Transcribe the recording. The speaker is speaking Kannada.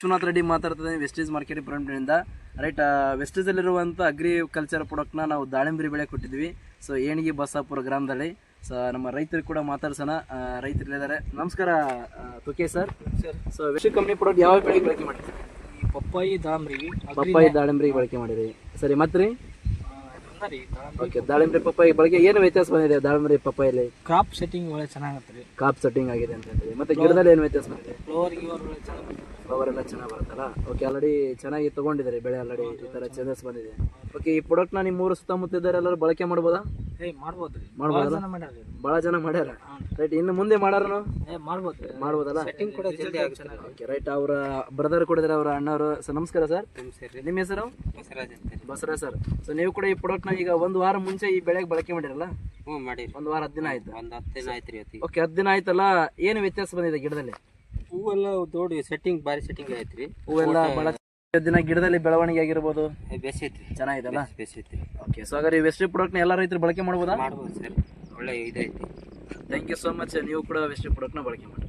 ವಿಶ್ವನಾಥ್ ರೆಡ್ಡಿ ಮಾತಾಡ್ತಿದ್ದೀನಿ ವೆಸ್ಟೇಜ್ ಮಾರ್ಕೆಟ್ ಪ್ರೈಮ್ನಿಂದ ರೈಟ್ ವೆಸ್ಟೇಜಲ್ಲಿರುವಂಥ ಅಗ್ರಿಕಲ್ಚರ್ ಪ್ರಾಡಕ್ಟ್ನ ನಾವು ದಾಳಿಂಬರಿ ಬೆಳೆ ಕೊಟ್ಟಿದ್ವಿ ಸೊ ಏಣಿಗೆ ಬಸಾಪುರ ಗ್ರಾಮದಲ್ಲಿ. ಸೊ ನಮ್ಮ ರೈತರು ಕೂಡ ಮಾತಾಡ್ಸೋಣ. ರೈತರಿದ್ದಾರೆ ಇದ್ದಾರೆ ನಮಸ್ಕಾರ ತುಕೆ sir so waste company product ಯಾವ ಬೆಳೆಗೆ ಬಳಕೆ ಮಾಡ್ತೀವಿ ಈ ಪಪ್ಪಾಯಿ ದಾಳಿಂಬರಿ ಪಪ್ಪಾಯಿ ದಾಳಿಂಬರಿಗೆ ಬಳಕೆ ಮಾಡಿರಿ ಸರಿ ಮತ್ತೆ ರೀ ಓಕೆ ದಾಳಿಂಬರಿ ಪಪ್ಪಾಯಿ. ಬಳಕೆ ಏನು ವ್ಯತ್ಯಾಸ ಬಂದಿದೆ ದಾಳಿಂಬರಿ ಪಪ್ಪಾಯಲ್ಲಿ ಕ್ರಾಪ್ ಸೆಟ್ಟಿಂಗ್ ಒಳ್ಳೆ ಚೆನ್ನಾಗತ್ತೆ ರೀ. ಕಾಪ್ ಸೆಟ್ಟಿಂಗ್ ಆಗಿದೆ ಅಂತ ಹೇಳಿ ಮತ್ತೆ ಗಿಡದಲ್ಲಿ ಏನು ವ್ಯತ್ಯಾಸ ಬಂದಿದೆ? ಫ್ಲವರ್ ಗಿವರ್ ಚೆನ್ನಾಗಿ ಫ್ಲವರ್ ಎಲ್ಲ ಚೆನ್ನಾಗಿ ಬರುತ್ತಲ್ಲ? ಓಕೆ ಆಲ್ರೆಡಿ ಚೆನ್ನಾಗಿ ತಗೊಂಡಿದ್ದಾರೆ ಬೆಳೆ ಆಲ್ರೆಡಿ ಈ ಥರ ಚೇಂಜಸ್ ಬಂದಿದೆ. ಓಕೆ ಈ ಪ್ರಾಡಕ್ಟ್ನ ನಿಮ್ಮ ಊರು ಸುತ್ತಮುತ್ತ ಇದ್ದಾರೆ ಎಲ್ಲರೂ ಬಳಕೆ ಮಾಡ್ಬೋದಾ? ಏ ಮಾಡ್ಬೋದ್ರಿ ಮಾಡ್ಬೋದಲ್ಲ? ಭಾಳ ಜನ ಮಾಡ್ಯಾರ? ರೈಟ್ ಇನ್ನು ಮುಂದೆ ಮಾಡಾರನು? ಏ ಮಾಡ್ಬೋದ್ರಿ ಮಾಡ್ಬೋದಲ್ಲ? ಸೆಟ್ಟಿಂಗ್ ಕೂಡ ಜಲ್ದಿ ಆಗುತ್ತೆ. ಓಕೆ ರೈಟ್ ಅವರ ಬ್ರದರ್ ಕೊಡಿದ್ರೆ ಅವರ ಅಣ್ಣವರು. ಸರ್ ನಮಸ್ಕಾರ ಸರ್ ನಿಮ್ಮ ಹೆಸರು? ಬಸವರಾಜ್ ಅಂತ ಬಸವರಾಜ್ ಸರ್ ಸೊ ನೀವು ಕೂಡ ಈ ಪ್ರಾಡಕ್ಟ್ನ ಈಗ ಒಂದು ವಾರ ಮುಂಚೆ ಈ ಬೆಳೆಗೆ ಬಳಕೆ ಮಾಡಿರಲ್ಲ? ಹ್ಞೂ ಮಾಡಿರಿ. ಒಂದು ವಾರ ಹತ್ತು ದಿನ ಆಯ್ತು. ಒಂದು ಹತ್ತು ದಿನ ಆಯ್ತು ರೀ ಓಕೆ ಹತ್ತು ದಿನ ಆಯ್ತಲ್ಲ? ಏನು ವ್ಯತ್ಯಾಸ ಬಂದಿದೆ ಗಿಡದಲ್ಲಿ? ಹೂವೆಲ್ಲ ದೊಡ್ಡ ಸೆಟ್ಟಿಂಗ್ ಬಾರಿ ಸೆಟ್ಟಿಂಗ್ ಆಯ್ತು ರೀ ಹೂವೆಲ್ಲ ಬಹಳ ದಿನ ಗಿಡದಲ್ಲಿ ಬೆಳವಣಿಗೆ ಆಗಿರ್ಬೋದು. ಬೇಸೈತಿ ಚೆನ್ನಾಗಿದೆಲ್ಲ ಬೇಸಿ ಐತ್ರಿ ಓಕೆ ಸೊ ಹಾಗಾದ್ರೆ ಈ ವೆಸ್ಟ್ ಪ್ರಾಡಕ್ಟ್ನ ಎಲ್ಲ ರೈತರು ಬಳಕೆ ಮಾಡ್ಬೋದಾ? ಮಾಡ್ಬೋದು ಸರ್. ಒಳ್ಳೆ ಇದೈತಿ ಥ್ಯಾಂಕ್ ಯು ಸೋ ಮಚ್ ನೀವು ಕೂಡ ವೆಸ್ಟ್ ಪ್ರಾಡಕ್ಟ್ನ ಬಳಕೆ ಮಾಡಿ